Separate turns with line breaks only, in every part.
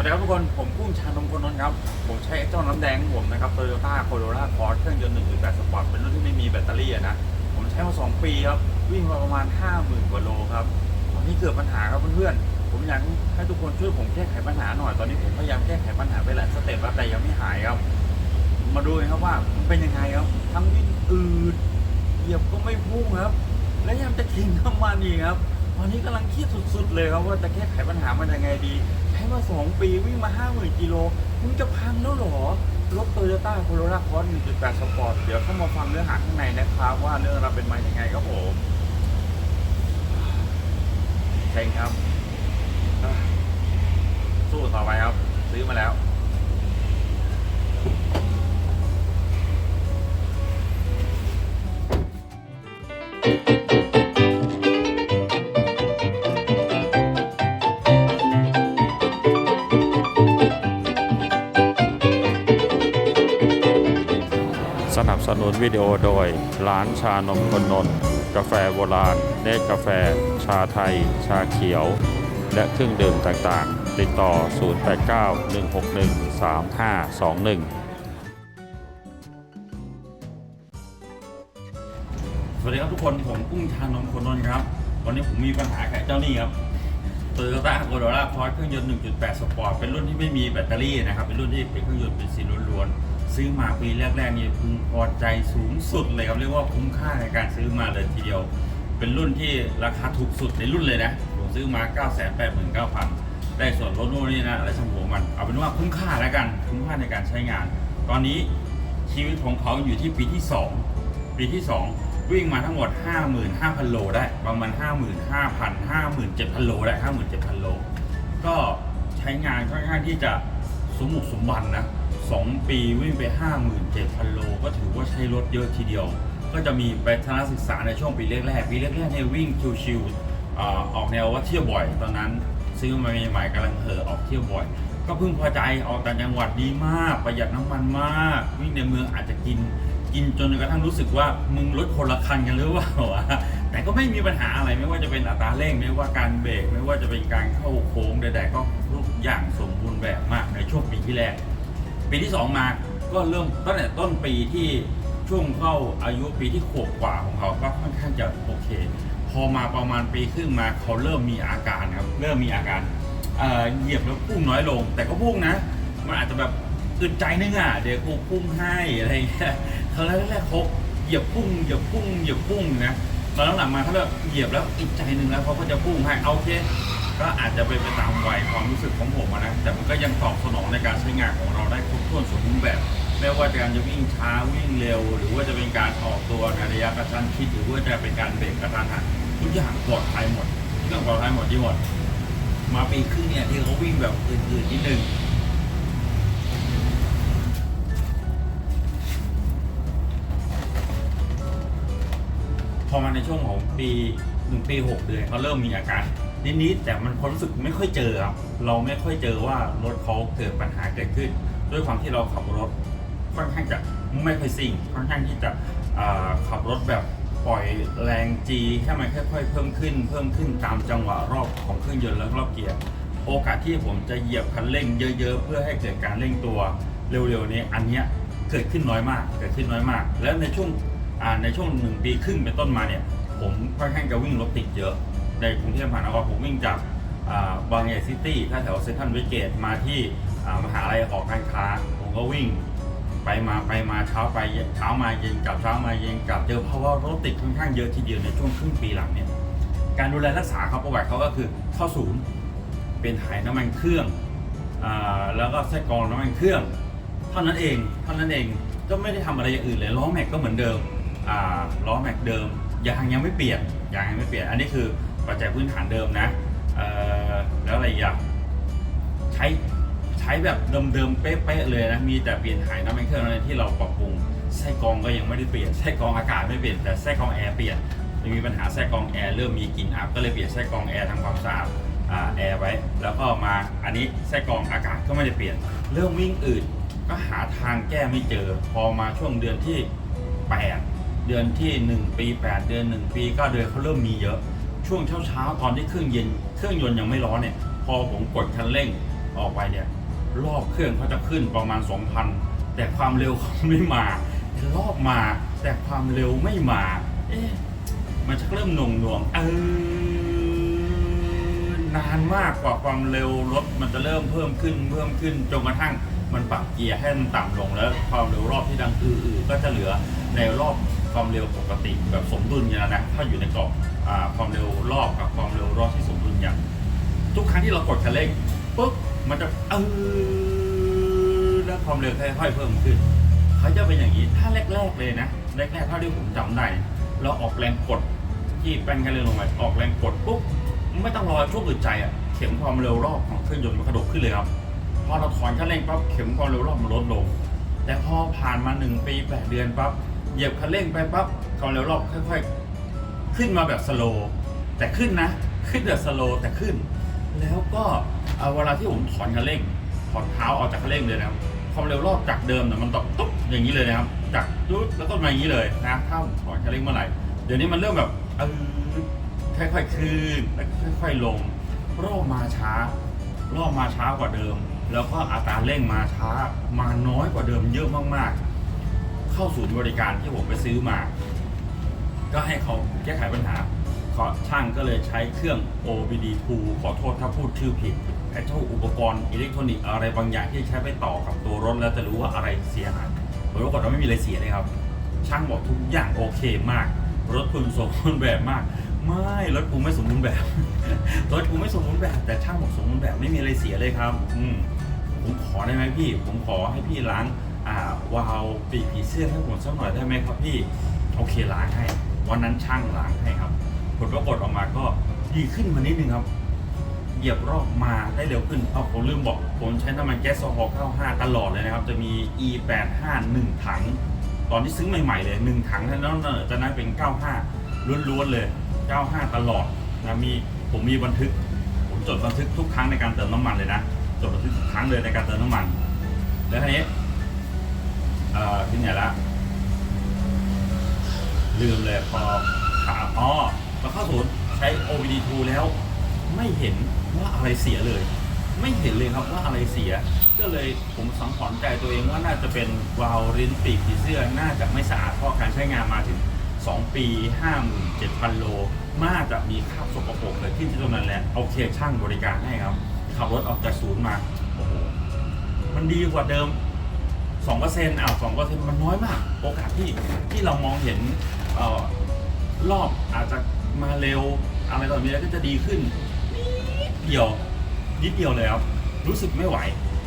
วัสดีครับทุกคน ผมกุ้งชานมคนนนท์ครับ ผมใช้เจ้าน้ำแดงผมนะครับ Toyota Corolla Cross เครื่องยนต์1.8สปอร์ตเป็นรุ่นที่ไม่มีแบตเตอรี่นะ ผมใช้มา 2 ปีครับ วิ่งมาประมาณ 50,000 กว่าโลครับ ตอนนี้เกิดปัญหาครับเพื่อนๆ ผมอยากให้ทุกคนช่วยผมแก้ไขปัญหาหน่อย ตอนนี้ผมพยายามแก้ไขปัญหาไปหลายสเต็ปแล้วแต่ยังไม่หายครับ มาดูกันครับว่ามันเป็นยังไงครับทั้งวิ่งอืดเหยียบก็ไม่พุ่งครับ และยังจะทิ้งน้ำมันอีกครับ ตอนนี้กำลังเครียดสุด ๆ เลยครับว่าจะแก้ไขปัญหามันยังไงดี ช้มาสองปีวิ่งมาห้าหมื่นกิโลมึงจะพังแล้วเหรอ รถโตโยต้าโคโรนาคอร์ส1.8 สปอร์ต เดี๋ยวเข้ามาฟังเนื้อหาข้างในนะครับว่าเรื่องเราวเป็นมาอย่างไงครับผมใช่งครับ สู้ต่อไปครับ ซื้อมาแล้ว
นับสนุนวิดีโอโดย ร้านชานมคนนนท์กาแฟโบราณ เนตกาแฟ ชาไทย ชาเขียว และเครื่องดื่มต่างๆ ติดต่อ 0891613521
สวัสดีครับทุกคนผมกุ้งชานมคนนท์ครับ วันนี้ผมมีปัญหากับเจ้านี่ครับ Toyota Corolla Cross เครื่องยนต์ 1.8 สปอร์ตเป็นรุ่นที่ไม่มีแบตเตอรี่นะครับ เป็นรุ่นที่เป็นเครื่องยนต์เป็นซีล้วนๆ ซื้อมาปีแรกๆนี่พึงพอใจสูงสุดเลยครับเรียกว่าคุ้มค่าในการซื้อมาเลยทีเดียว เป็นรุ่นที่ราคาถูกสุดในรุ่นเลยนะผมซื้อมา 989,000 ได้ส่วนลดนู่นนี่นะอะไรช่างหัวมันเอาเป็นว่าคุ้มค่าแล้วกันคุ้มค่าในการใช้งาน ตอนนี้ชีวิตของเขาอยู่ที่ปีที่ 2 ปีที่ 2วิ่งมาทั้งหมด 55,000 โลได้ ประมาณ 55,000 57,000 โลได้ 57,000 โล ก็ใช้งานค่อนข้างที่จะสมบุกสมบันนะ 2 ปีวิ่งไป 57,000 โล ก็ถือว่าใช้รถเยอะทีเดียว ก็จะมีไปทัศนศึกษาในช่วงปีแรกๆ ปีแรกๆเนี่ยวิ่งชิวๆออกแนวว่าเที่ยวบ่อย ตอนนั้นซื้อมาใหม่ๆกำลังเห่อออกเที่ยวบ่อย ก็เพิ่งพอใจออกต่างจังหวัดดีมาก ประหยัดน้ำมันมาก วิ่งในเมืองอาจจะกินกินจนกระทั่งรู้สึกว่ามึงรถคนละคันกันหรือเปล่าวะแต่ก็ไม่มีปัญหาอะไรไม่ว่าจะเป็นอัตราเร่งไม่ว่าการเบรกไม่ว่าจะเป็นการเข้าโค้งใดๆก็ทุกอย่างสมบูรณ์แบบมากในช่วงปีที่แรก ปีที่ 2 มาก็เริ่มตั้งแต่ต้นปีที่ช่วงเข้าอายุปีที่ขวบกว่าของเขาก็ค่อนข้างจะโอเค พอมาประมาณปีครึ่งมาเขาเริ่มมีอาการครับเริ่มมีอาการเหยียบแล้วพุ่งน้อยลง แต่ก็พุ่งนะ มันอาจจะแบบอึดใจนึงอะเดี๋ยวกูพุ่งให้อะไรเงี้ยเขาแรกๆเขาเหยียบพุ่งเหยียบพุ่งเหยียบพุ่งนะตอนหลังมาเขาเริ่มเหยียบแล้วอีกใจนึงแล้วเขาก็จะพุ่งให้เอาโอเคก็อาจจะเป็นไปตามวัยความรู้สึกของผมนะแต่มันก็ยังตอบสนองในการใช้งานของเราได้ครบ ถ้วนสมบูรณ์แบบ ไม่ว่าจะการจะวิ่งช้าวิ่งเร็ว หรือว่าจะเป็นการออกตัวในระยะกระชั้นชิดหรือว่าจะเป็นการเบรกกระทันหันทุกอย่างปลอดภัยหมดทุกอย่างปลอดภัยหมดที่หมด มาปีครึ่งเนี่ยที่เขาวิ่งแบบอื่นๆนิดนึงพอมาในช่วงของปีหนึ่งปีหกเดือนเขาเริ่มมีอาการนิดๆแต่มันความรู้สึกไม่ค่อยเจอครับเราไม่ค่อยเจอว่ารถเขาเกิดปัญหาเกิดขึ้น ด้วยความที่เราขับรถค่อนข้างจะไม่ค่อยซิ่งค่อนข้างที่จะขับรถแบบปล่อยแรงจีแค่มันค่อยๆเพิ่มขึ้น เพิ่มขึ้นตามจังหวะรอบของเครื่องยนต์และรอบเกียร์โอกาสที่ผมจะเหยียบคันเร่งเยอะ ๆ เพื่อให้เกิดการเร่งตัวเร็วๆนี้อันเนี้ยเกิดขึ้นน้อยมาก เกิดขึ้นน้อยมาก แล้วในช่วงในช่วงหนึ่งปีครึ่งเป็นต้นมาเนี่ย ผมค่อนข้างจะวิ่งรถติดเยอะ ในกรุงเทพมหานครผมวิ่งจากบางใหญ่ซิตี้ถ้าแถวเซ็นทรัลเวสเกตมาที่ มหาลัยหอการค้าผมก็วิ่ง ไปมาไปมาเช้าไปเช้ามาเย็นกลับเช้ามาเย็นกลับเจอเพราะว่ารถติดค่อนข้างเยอะทีเดียวในช่วงครึ่งปีหลังเนี่ยการดูแลรักษาเขาประวัติเขาก็คือเข้าศูนย์เป็นถ่ายน้ำมันเครื่องอแล้วก็ไส้กรองน้ำมันเครื่องเท่านั้นเองเท่านั้นเองก็ไม่ได้ทำอะไรอย่างอื่นเลยล้อแม็กก็เหมือนเดิมล้อแม็กเดิมยางยังไม่เปลี่ยนยางยังไม่เปลี่ยนอันนี้คือปัจจัยพื้นฐานเดิมนะแล้วอะไรอีกอะใช้ ใช้แบบเดิมๆเป๊ะๆเลยนะมีแต่เปลี่ยนถ่ายน้ำมันเครื่องอะไรที่เราปรับปรุงไส้กรองก็ยังไม่ได้เปลี่ยนไส้กรองอากาศไม่เปลี่ยนแต่ไส้กรองแอร์เปลี่ยนยังมีปัญหาไส้กรองแอร์เริ่มมีกลิ่นอับก็เลยเปลี่ยนไส้กรองแอร์ทำความสะอาดแอร์ไว้ แล้วก็มาอันนี้ไส้กรองอากาศก็ไม่ได้เปลี่ยน เริ่มวิ่งอืดก็หาทางแก้ไม่เจอ พอมาช่วงเดือนที่ 8 เดือนที่ 1 ปี 8 เดือน 1 ปี9เดือนเขาเริ่มมีเยอะ ช่วงเช้าๆตอนที่เครื่องเย็นเครื่องยนต์ยังไม่ร้อนเนี่ยพอผมกดคันเร่งออกไปเนี่ย รอบเครื่องเขาจะขึ้นประมาณ 2,000 แต่ความเร็วเขาไม่มา แต่รอบมาแต่ความเร็วไม่มา เอ๊ะมันจะเริ่มหน่วงหน่วงๆเออนานมากกว่าความเร็วรถมันจะเริ่มเพิ่มขึ้นเพิ่มขึ้นจนกระทั่งมันปรับเกียร์ให้มันต่ำลงแล้ว ความเร็วรอบที่ดังอือก็จะเหลือในรอบความเร็วปกติแบบสมดุลอย่างนั้นนะถ้าอยู่ในกรอบความเร็วรอบกับความเร็วรอบที่สมดุลอย่าง ทุกครั้งที่เรากดคันเร่งปุ๊บมันจะเออแล้วความเร็วค่อยๆเพิ่มขึ้นเขาจะเป็นอย่างนี้ถ้าแรก ๆเลยนะแรกๆเท่าที่ผมจำได้เราออกแรงกดที่แป้นคันเร่งลงไปออกแรงกดปุ๊บไม่ต้องรอช่วงอึดใจอะเข็มความเร็วรอบของเครื่องยนต์มันกระโดดขึ้นเลยครับพอเราถอนคันเร่งปั๊บเข็มความเร็วรอบมันลดลง แต่พอผ่านมาหนึ่งปีแปดเดือนปั๊บเหยียบคันเร่งไปปั๊บความเร็วรอบค่อย ๆ ขึ้นมาแบบสโลแต่ขึ้นนะ ขึ้นแบบสโลแต่ขึ้น แล้วก็เอาเวลาที่ผมถอนคันเร่งถอนเท้าออกจากคันเร่งเลยนะครับความเร็วรอบจากเดิมเนี่ยมันตกตุ๊บอย่างนี้เลยนะครับ จากตุ๊บแล้วก็มาอย่างนี้เลยนะถ้าผมถอนคันเร่งเมื่อไหร่เดี๋ยวนี้มันเริ่มแบบเออค่อยๆขึ้นแล้วค่อย ๆ ลงรอบมาช้ารอบมาช้ากว่าเดิม แล้วก็อัตราเร่งมาช้ามาน้อยกว่าเดิมเยอะมากๆ เข้าศูนย์บริการที่ผมไปซื้อมา ก็ให้เขาแก้ไขปัญหา ขอช่างก็เลยใช้เครื่อง OBD2 ขอโทษถ้าพูดชื่อผิดไอ้เจ้าอุปกรณ์อิเล็กทรอนิกส์อะไรบางอย่างที่ใช้ไปต่อกับตัวรถแล้วจะรู้ว่าอะไรเสียหายผลปรากฏว่าไม่มีอะไรเสียเลยครับ ช่างบอกทุกอย่างโอเคมาก รถคุณสมบูรณ์แบบมาก ไม่รถกูไม่สมบูรณ์แบบ รถกูไม่สมบูรณ์แบบ แต่ช่างบอกสมบูรณ์แบบไม่มีอะไรเสียเลยครับ อืมผมขอได้ไหมพี่ ผมขอให้พี่ล้างอ่าวาล์วปีกผีเสื้อให้ผมสักหน่อยได้ไหมครับพี่ โอเคล้างให้ วันนั้นช่างล้างให้ครับ ผลปรากฏออกมาก็ดีขึ้นมานิดนึงครับ เหยียบรอบมาได้เร็วขึ้นเอาผมลืมบอก ผมใช้น้ำมันแก๊สโซฮอล์95 ตลอดเลยนะครับ จะมี E85 1ถัง ตอนที่ซื้อใหม่ๆเลย 1 ถังแล้วนั่นจะนั้นเป็น 95 ล้วนๆเลย 95 ตลอดนะมีผมมีบันทึก ผมจดบันทึกทุกครั้งในการเติมน้ำมันเลยนะจดบันทึกทุกครั้งเลยในการเติมน้ำมัน แล้วทีนี้เอ่อที่ไหนละลืมเลยพอถามอ๋ อมาเข้าศูนย์ใช้ OBD2 แล้วไม่เห็นว่าอะไรเสียเลย ไม่เห็นเลยครับว่าอะไรเสีย ก็เลยผมสังหรณ์ใจตัวเองว่าน่าจะเป็นวาล์วรินปีกผีเสื้อน่าจะไม่สะอาดเพราะการใช้งานมาถึง 2 ปี 57,000 โลน่าจะมีคราบสกปรกเกิดขึ้นที่ตรงนั้นแหละโอเคช่างบริการให้ครับขับรถออกจากศูนย์มาโอ้โหมันดีกว่าเดิมสองเปอร์เซ็นต์อ้าวสองเปอร์เซ็นต์มันน้อยมาก โอกาสที่ที่เรามองเห็นออรอบอาจจะ มาเร็ว อะไรต่อมีแล้วก็จะดีขึ้นนิดเดียวนิดเดียวเลยครับ รู้สึกไม่ไหว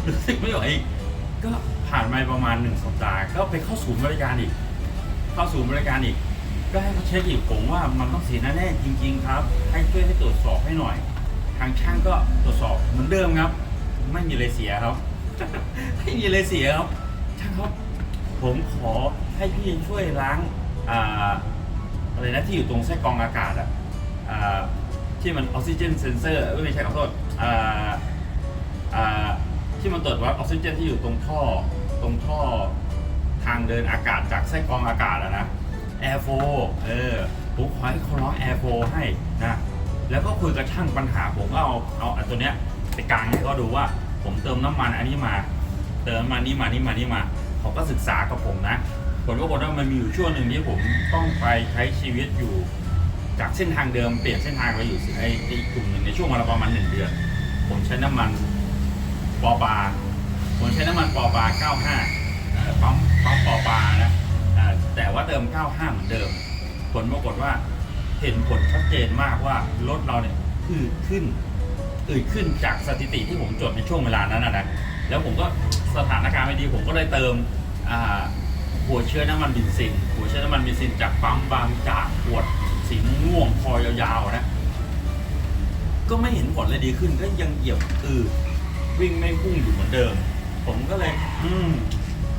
รู้สึกไม่ไหวอีกก็ผ่านมาประมาณหนึ่งสัปดาห์ก็ไปเข้าศูนย์บริการอีก เข้าศูนย์บริการอีก ก็ให้เขาเช็คอีกผมว่ามันต้องเสียแน่ๆจริง ๆ ครับ ให้ช่วยให้ตรวจสอบให้หน่อย ทางช่างก็ตรวจสอบเหมือนเดิมครับ ไม่มีอะไรเสียครับ ไม่มีอะไรเสียครับช่างครับผมขอให้พี่ช่วยล้างอ่า อะไรนะที่อยู่ตรงไส้กรองอากาศอะอ่าที่มันออกซิเจนเซนเซอร์ไม่ใช่ขอโทษอ่าอ่าที่มันตรวจวัดออกซิเจนที่อยู่ตรงท่อตรงท่อทางเดินอากาศจากไส้กรองอากาศอะนะแอร์โฟเออผมขอให้เขาร้องแอร์โฟให้นะแล้วก็คุยกับช่างปัญหาผมก็เอาเอาอันตัวเนี้ยไปกลางให้เขาดูว่าผมเติมน้ำมันอันนี้มา เติมมานี่มานี่มานี่มาเขาก็ศึกษากับผมนะ ผลปรากฏว่ามันมีอยู่ช่วงหนึ่งที่ผมต้องไปใช้ชีวิตอยู่ จากเส้นทางเดิมเปลี่ยนเส้นทางไปอยู่ไอ้ไอ้กลุ่มหนึ่งในช่วงเวลาประมาณหนึ่งเดือน ผมใช้น้ำมันปอปาผมใช้น้ำมันปอปา95เอ่อปั๊มปั๊มปอปานะแต่ว่าเติม 95 เหมือนเดิม ผลปรากฏว่าเห็นผลชัดเจนมากว่ารถเราเนี่ยอืดขึ้นอืดขึ้นจากสถิติที่ผมจดในช่วงเวลานั้นนะนะแล้วผมก็สถานการณ์ไม่ดีผมก็เลยเติมอ่า หัวเชื้อน้ำมันเบนซิน หัวเชื้อน้ำมันเบนซินจากปั๊มบางจากขวดสีม่วงคอยาวๆนะ ก็ไม่เห็นผลเลยดีขึ้นก็ยังเหยียบอืดวิ่งไม่พุ่งอยู่เหมือนเดิม ผมก็เลย อืม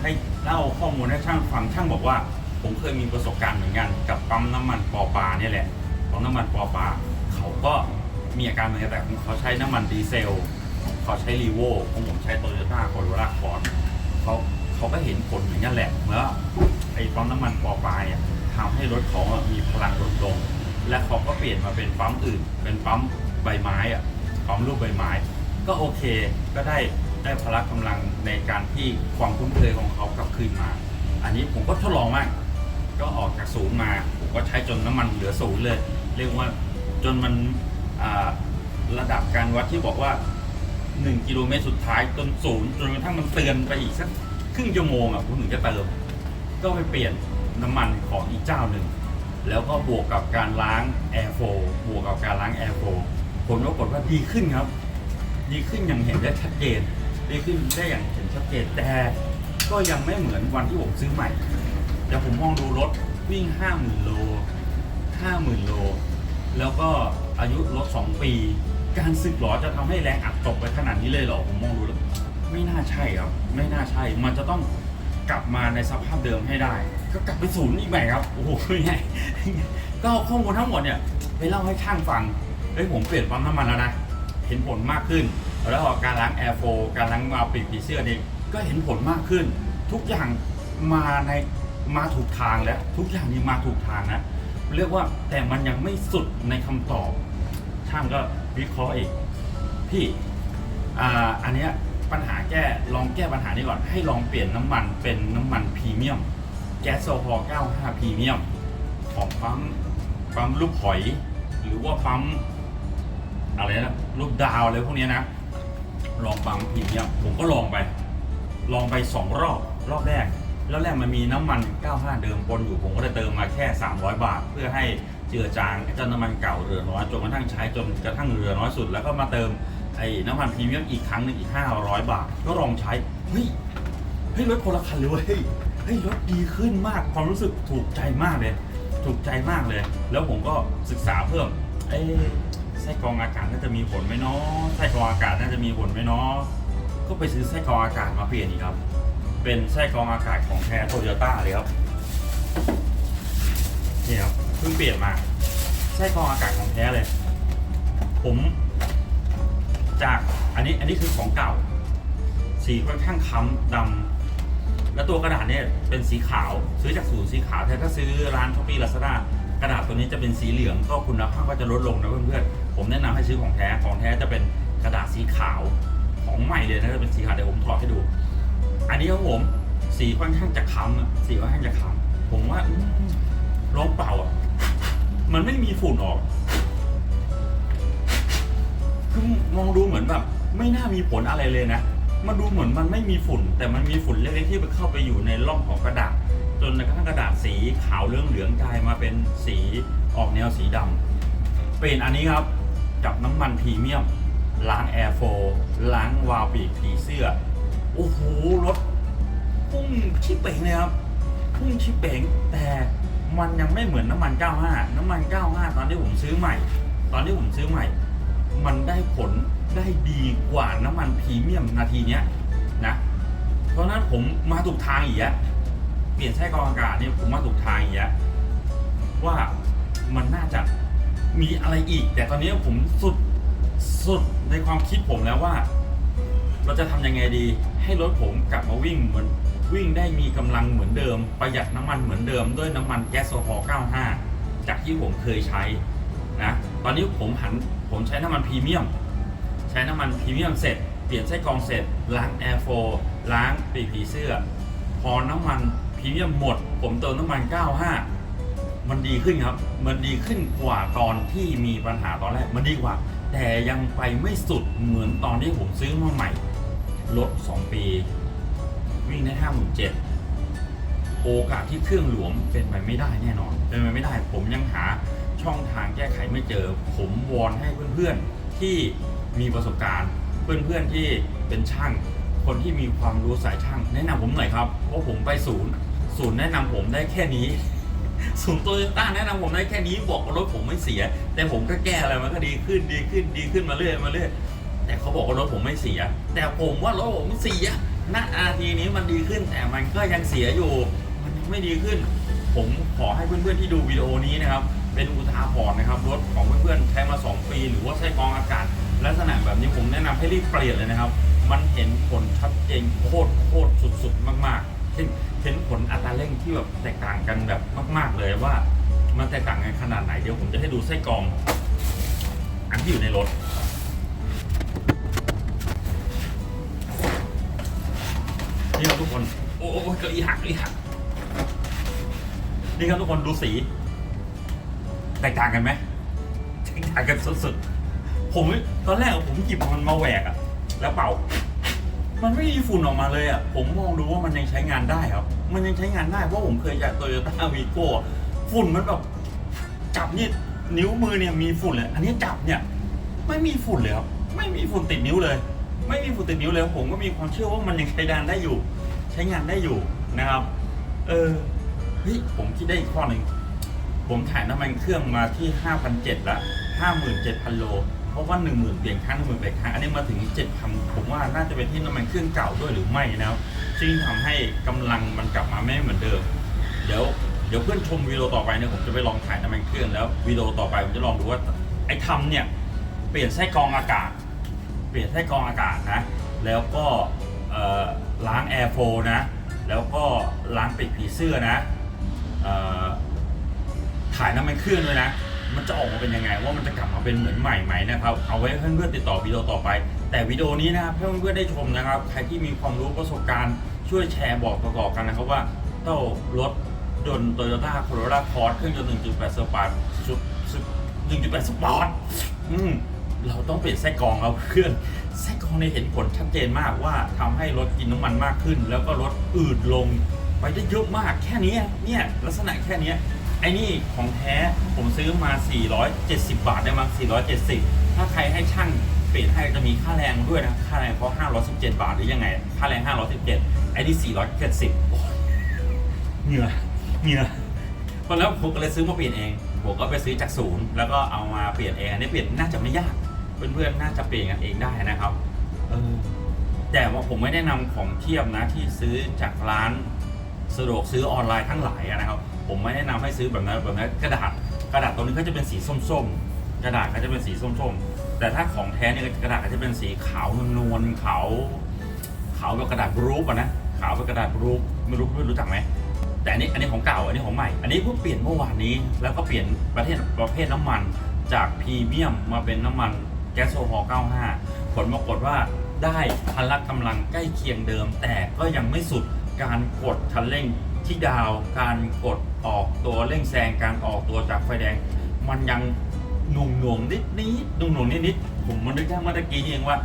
ให้เล่าข้อมูลให้ช่างฟังช่างบอกว่า ผมเคยมีประสบการณ์เหมือนกันกับปั๊มน้ำมันปอปาเนี่ยแหละปั๊มน้ำมันปอปาเขาก็มีอาการเหมือนกันแต่ของเขาใช้น้ำมันดีเซลเขาใช้รีโวของผมใช้โตโยต้าโคโรล่าคอร์เขา เขาก็เห็นผลอย่างนั้นแหละเมื่อไอ้ปั๊มน้ำมันปอปลายอะทำให้รถเขาอะมีพลังลดลง และเขาก็เปลี่ยนมาเป็นปั๊มอื่น เป็นปั๊มใบไม้อะปั๊มรูปใบไม้ ก็โอเคก็ได้ได้พละกำลังในการที่ความคุ้นเคยของเขากลับคืนมา อันนี้ผมก็ทดลองมาก ก็ออกจากศูนย์มา ผมก็ใช้จนน้ำมันเหลือศูนย์เลย เรียกว่าจนมันระดับการวัดที่บอกว่า 1 กิโลเมตรสุดท้ายจนศูนย์จนกระทั่งมันเตือนไปอีกสัก ครึ่งชั่วโมงอะผมถึงจะเติม ก็ไปเปลี่ยนน้ำมันของอีกเจ้าหนึ่ง แล้วก็บวกกับการล้างแอร์โฟบวกกับการล้างแอร์โฟผลปรากฏว่าดีขึ้นครับ ดีขึ้นอย่างเห็นได้ชัดเจน ดีขึ้นได้อย่างเห็นชัดเจน แต่ก็ยังไม่เหมือนวันที่ผมซื้อใหม่เดี๋ยวผมมองดูรถวิ่ง 50,000 โล 50,000 โล แล้วก็อายุรถ 2 ปี การสึกหรอจะทำให้แรงอัดตกไปขนาดนี้เลยเหรอ ผมมองดูแล้ว ไม่น่าใช่ครับ ไม่น่าใช่ มันจะต้องกลับมาในสภาพเดิมให้ได้ ก็กลับไปศูนย์อีกใหม่ครับ โอ้โหยังไงก็เอาข้อมูลทั้งหมดเนี่ยไปเล่าให้ช่างฟัง เฮ้ยผมเปลี่ยนปั๊มน้ำมันแล้วนะ เห็นผลมากขึ้น แล้วก็การล้างแอร์โฟการล้างวาปิดผีเสื้อนี่ก็เห็นผลมากขึ้น ทุกอย่างมาในมาถูกทางแล้ว ทุกอย่างนี่มาถูกทางนะเรียกว่าแต่มันยังไม่สุดในคำตอบ ช่างก็วิเคราะห์อีกพี่อ่าอันเนี้ย ปัญหาแก้ลองแก้ปัญหานี้ก่อนให้ลองเปลี่ยนน้ำมันเป็นน้ำมันพรีเมียม แก๊สโซฮอล์95พรีเมียม ของปั๊มปั๊มลูกหอย หรือว่าปั๊มอะไรนะลูกดาวอะไรพวกนี้นะ ลองปั๊มพรีเมียม ผมก็ลองไป ลองไปสองรอบรอบแรกแล้วแรกมันมีน้ำมัน 95 เดิมปนอยู่ ผมก็ได้เติมมาแค่ 300 บาท เพื่อให้เจือจางเจ้าน้ำมันเก่าเหลือน้อยจนกระทั่งใช้จนกระทั่งเหลือน้อยสุด แล้วก็มาเติม ไอ้น้ำมันพรีเมียมอีกครั้งหนึ่งอีก 500 บาท ก็ลองใช้ เฮ้ย เฮ้ยรถคนละคันเลยเว้ย เฮ้ยรถดีขึ้นมาก ความรู้สึกถูกใจมากเลย ถูกใจมากเลย แล้วผมก็ศึกษาเพิ่ม เอ้ไส้กรองอากาศน่าจะมีผลไหมเนาะ ไส้กรองอากาศน่าจะมีผลไหมเนาะ ก็ไปซื้อไส้กรองอากาศมาเปลี่ยนอีกครับ เป็นไส้กรองอากาศของแท้โตโยต้าเลยครับ นี่ครับเพิ่งเปลี่ยนมา ไส้กรองอากาศของแท้เลย ผม จากอันนี้อันนี้คือของเก่า สีค่อนข้างค้ำดำแล้วตัวกระดาษเนี่ยเป็นสีขาวซื้อจากศูนย์สีขาวแต่ถ้าซื้อร้านช้อปปี้ลาซาด้ากระดาษตัวนี้จะเป็นสีเหลืองก็คุณภาพก็จะลดลงนะเพื่อนๆผมแนะนำให้ซื้อของแท้ของแท้จะเป็นกระดาษสีขาวของใหม่เลยนะจะเป็นสีขาวเดี๋ยวผมถอดให้ดู อันนี้ของผมสีค่อนข้างจะค้ำสีค่อนข้างจะค้ำผมว่าอืมลองเป่าอะมันไม่มีฝุ่นออก คือมองดูเหมือนแบบไม่น่ามีผลอะไรเลยนะ มันดูเหมือนมันไม่มีฝุ่น แต่มันมีฝุ่นเล็กๆที่ไปเข้าไปอยู่ในร่องของกระดาษ จนกระทั่งกระดาษสีขาวเหลืองเหลืองกลายมาเป็นสีออกแนวสีดำเป็นอันนี้ครับกับน้ำมันพรีเมียม ล้างแอร์โฟล้างวาล์วปีกผีเสื้อ โอ้โหรถพุ่งชิเป่งเลยครับพุ่งชิเป่งแต่มันยังไม่เหมือนน้ำมัน 95 น้ำมัน 95 ตอนที่ผมซื้อใหม่ ตอนที่ผมซื้อใหม่ มันได้ผลได้ดีกว่าน้ำมันพรีเมียมนาทีเนี้ยนะ เพราะนั้นผมมาถูกทางอีกแล้วเปลี่ยนไส้กรองอากาศเนี่ยผมมาถูกทางอีกแล้วว่ามันน่าจะมีอะไรอีก แต่ตอนนี้ผมสุดสุดในความคิดผมแล้วว่า เราจะทำยังไงดี ให้รถผมกลับมาวิ่งเหมือนวิ่งได้มีกำลังเหมือนเดิม ประหยัดน้ำมันเหมือนเดิมด้วยน้ำมันแก๊สโซฮอล์95 จากที่ผมเคยใช้นะตอนนี้ผมหัน ผมใช้น้ำมันพรีเมียม ใช้น้ำมันพรีเมียมเสร็จ เปลี่ยนไส้กรองเสร็จ ล้างแอร์โฟล้างปีกผีเสื้อ พอน้ำมันพรีเมียมหมด ผมเติมน้ำมัน 95 มันดีขึ้นครับ มันดีขึ้นกว่าตอนที่มีปัญหาตอนแรก มันดีกว่า แต่ยังไปไม่สุดเหมือนตอนที่ผมซื้อมาใหม่รถ2ปี วิ่งได้ห้าหมื่นเจ็ดโอกาสที่เครื่องหลวมเป็นไปไม่ได้แน่นอน เป็นไปไม่ได้ ผมยังหา ช่องทางแก้ไขไม่เจอ ผมวอนให้เพื่อนๆที่มีประสบการณ์ เพื่อนๆที่เป็นช่าง คนที่มีความรู้สายช่าง แนะนำผมหน่อยครับเพราะผมไปศูนย์ ศูนย์แนะนำผมได้แค่นี้ศูนย์โตโยต้าแนะนำผมได้แค่นี้บอกว่ารถผมไม่เสีย แต่ผมก็แก้อะไรมันก็ดีขึ้นดีขึ้นดีขึ้นมาเรื่อยมาเรื่อยแต่เขาบอกว่ารถผมไม่เสีย แต่ผมว่ารถผมเสียณอาทีนี้มันดีขึ้นแต่มันก็ยังเสียอยู่ มันไม่ดีขึ้น ผมขอให้เพื่อนๆที่ดูวิดีโอนี้นะครับ เป็นอุทาหรณ์นะครับรถของเพื่อนๆใช้มา 2 ปี หรือว่าใช้กองอากาศ ลักษณะแบบนี้ผมแนะนำให้รีบเปลี่ยนเลยนะครับ มันเห็นผลชัดเจนโคตรโคตรสุดๆ มากๆเช่เห็นผลอัตราเร่งที่แบบแตกต่างกันแบบมาก ๆเลยว่า มันแตกต่างกันขนาดไหนเดี๋ยวผมจะให้ดูไส้กรอง อันที่อยู่ในรถนี่ครับทุกคน โอ้โหกระอีหักกระอีหักนี่ครับทุกคนดูสี แตกต่างกันไหมแตกต่างกันสุดๆ ผมตอนแรกผมหยิบมันมาแหวกอะแล้วเป่า มันไม่มีฝุ่นออกมาเลยอะผมมองดูว่ามันยังใช้งานได้ครับ มันยังใช้งานได้เพราะผมเคยใช้โตโยต้าวีโก้ฝุ่นมันแบบจับนี่นิ้วมือเนี่ยมีฝุ่นเลย อันนี้จับเนี่ย ไม่มีฝุ่นเลยครับ ไม่มีฝุ่นติดนิ้วเลย ไม่มีฝุ่นติดนิ้วเลย ผมก็มีความเชื่อว่ามันยังใช้งานได้อยู่ ใช้งานได้อยู่นะครับ เออ เฮ้ย ผมคิดได้อีกข้อหนึ่ง ผมถ่ายน้ำมันเครื่องมาที่ 5,700ละ57,000 โล เพราะว่า 10,000 เปลี่ยนครั้ง10,000เปลี่ยนครั้งอันนี้มาถึง 7,000 ผมว่าน่าจะเป็นที่น้ำมันเครื่องเก่าด้วยหรือไม่นะครับซึ่งทำให้กำลังมันกลับมาไม่เหมือนเดิม เดี๋ยวเดี๋ยวเพื่อนชมวิดีโอต่อไปเนี่ยผมจะไปลองถ่ายน้ำมันเครื่องแล้ววิดีโอต่อไปผมจะลองดูว่าไอ้ทำเนี่ยเปลี่ยนไส้กรองอากาศ เปลี่ยนไส้กรองอากาศนะ แล้วก็ล้างแอร์โฟนะ แล้วก็ล้างปีกผีเสื้อนะ ถ่ายน้ำมันเครื่องด้วยนะ มันจะออกมาเป็นยังไง ว่ามันจะกลับมาเป็นเหมือนใหม่ไหมนะครับ เอาไว้เพื่อนๆติดต่อวิดีโอต่อไป แต่วิดีโอนี้นะครับเพื่อนเพื่อนๆได้ชมนะครับ ใครที่มีความรู้ประสบการณ์ช่วยแชร์บอกต่อๆกันนะครับว่าเต้ารถยนต์โตโยต้าโคโรล่าคอร์สเครื่องยนต์1.8สปอร์ตสุดสุด1.8สปอร์ตอืมเราต้องเปลี่ยนไส้กรองเราเพื่อนไส้กรองเนี่ยเห็นผลชัดเจนมากว่าทำให้รถกินน้ำมันมากขึ้น แล้วก็รถอืดลงไปได้เยอะมากแค่นี้เนี่ยลักษณะแค่นี้ ไอ้นี่ของแท้ผมซื้อมา 470 บาทได้มั้ง470 ถ้าใครให้ช่างเปลี่ยนให้จะมีค่าแรงด้วยนะ ค่าแรงเพราะ517 บาทหรือยังไง ค่าแรง 517 ไอ้นี่470โอ้ยเหงื่อเหงื่อตอนแล้วผมก็เลยซื้อมาเปลี่ยนเอง ผมก็ไปซื้อจากศูนย์แล้วก็เอามาเปลี่ยนเองอันนี้เปลี่ยนน่าจะไม่ยาก เพื่อนๆน่าจะเปลี่ยนกันเองได้นะครับ เออ แต่ว่าผมไม่ได้นำของเทียบนะที่ซื้อจากร้านสะดวกซื้อออนไลน์ทั้งหลายอะนะครับ ผมไม่แนะนำให้ซื้อแบบนั้นแบบนั้นกระดาษกระดาษตัวนี้ก็จะเป็นสีส้มๆ กระดาษก็จะเป็นสีส้มๆ แต่ถ้าของแท้เนี่ยกระดาษก็จะเป็นสีขาวนวลๆขาวขาวแบบกระดาษรูปอะนะขาวแบบกระดาษรูปไม่รู้เพื่อนรู้จักไหมแต่อันนี้อันนี้ของเก่าอันนี้ของใหม่ อันนี้เพิ่งเปลี่ยนเมื่อวานนี้แล้วก็เปลี่ยนประเภทประเภทน้ำมันจากพรีเมียมมาเป็นน้ำมันแก๊สโซฮอล์95 ผลปรากฏว่าได้พละกำลังใกล้เคียงเดิม แต่ก็ยังไม่สุดการกดคันเร่งที่ดาว การกด ออกตัวเร่งแซงการออกตัวจากไฟแดง มันยังหน่วงหน่วงนิดนิดหน่วงหน่วงนิดนิดผมมันนึกได้เมื่อกี้นี่เองว่า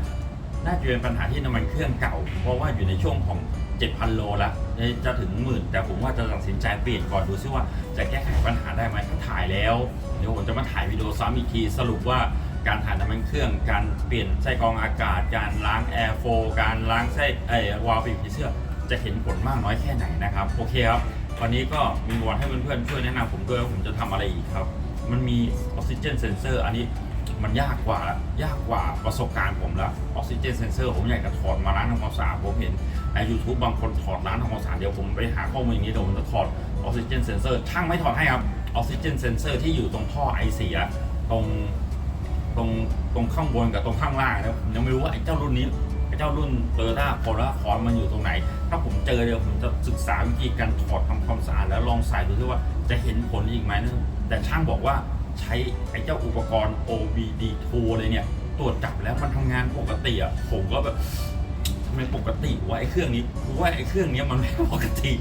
น่าจะเป็นปัญหาที่น้ำมันเครื่องเก่า เพราะว่าอยู่ในช่วงของ 7,000 โลแล้วเอ๊ะจะถึงหมื่น แต่ผมว่าจะตัดสินใจเปลี่ยนก่อนดูซิว่าจะแก้ไขปัญหาได้ไหมถ้าถ่ายแล้ว เดี๋ยวผมจะมาถ่ายวิดีโอซ้ำอีกทีสรุปว่าการถ่ายน้ำมันเครื่อง การเปลี่ยนไส้กรองอากาศ การล้างแอร์โฟการล้างไส้ไอ้วาล์วปีกผีเสื้อจะเห็นผลมากน้อยแค่ไหนนะครับ โอเคครับ วันนี้ก็มีวอนให้เพื่อนๆช่วยแนะนำผมด้วยว่าผมจะทำอะไรอีกครับ มันมีออกซิเจนเซนเซอร์อันนี้มันยากกว่าละยากกว่าประสบการณ์ผมละออกซิเจนเซนเซอร์ผมอยากจะถอดมาล้างทำความสะอาดผมเห็นใน YouTube บางคนถอดล้างทำความสะอาดเดี๋ยวผมไปหาข้อมูลอย่างนี้เดี๋ยวผมจะถอดออกซิเจนเซนเซอร์ช่างไม่ถอดให้ครับออกซิเจนเซนเซอร์ที่อยู่ตรงท่อไอเสียตรงตรงตรงข้างบนกับตรงข้างล่างนะผมยังไม่รู้ว่าไอ้เจ้ารุ่นนี้ เจ้ารุ่นโตโยต้าโคราคอนมันอยู่ตรงไหน ถ้าผมเจอเดี๋ยวผมจะศึกษาวิธีการถอดทำความสะอาดแล้วลองใส่ดูซิว่าจะเห็นผลอีกไหมนะแต่ช่างบอกว่าใช้ไอ้เจ้าอุปกรณ์ OBD2 เลยเนี่ย ตรวจจับแล้วมันทำงานปกติอะผมก็แบบทำไมปกติวะไอ้เครื่องนี้ว่าไอ้เครื่องนี้มันไม่ปกติ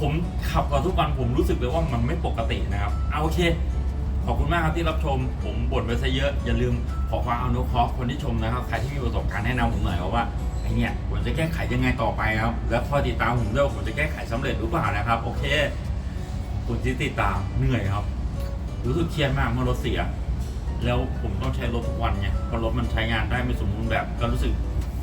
ผมขับมาทุกวันผมรู้สึกเลยว่ามันไม่ปกตินะครับเอาโอเค ขอบคุณมากครับที่รับชม ผมบ่นไปซะเยอะ อย่าลืมขอความอนุเคราะห์คนที่ชมนะครับ ใครที่มีประสบการณ์แนะนำผมหน่อยว่าไอเนี่ยผมจะแก้ไขยังไงต่อไปครับ แล้วคอยติดตามผมด้วยว่าผมจะแก้ไขสำเร็จหรือเปล่านะครับ โอเคคุณที่ติดตามเหนื่อยครับ รู้สึกเครียดมากเมื่อรถเสีย แล้วผมต้องใช้รถทุกวันไงพอรถมันใช้งานได้ไม่สมบูรณ์แบบ ก็รู้สึก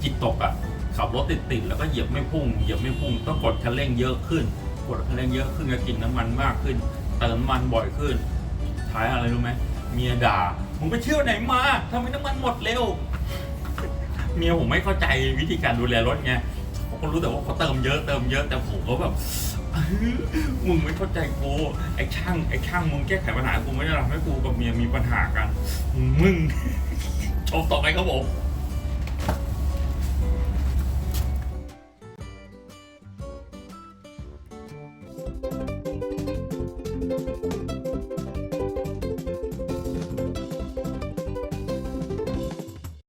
จิตตกอะ่ะขับรถติดติดๆแล้วก็เหยียบไม่พุ่งเหยียบไม่พุ่งต้องกดคันเร่งเยอะขึ้น กดคันเร่งเยอะขึ้นก็กินน้ำมันมากขึ้น เติมน้ำมันบ่อยขึ้น ท้ายอะไรรู้ไหมเมียด่า มึงไปเที่ยวไหนมาทำไมน้ำมันหมดเร็ว เมียผมไม่เข้าใจวิธีการดูแลรถไงผมก็รู้แต่ว่าเขาเติมเยอะเติมเยอะแต่ผมก็แบบมึงไม่เข้าใจกูไอ้ช่างไอ้ช่างมึงแก้ไขปัญหากูไม่ได้ทำให้กูกับเมียมีปัญหากัน มึงชมต่อไปครับผม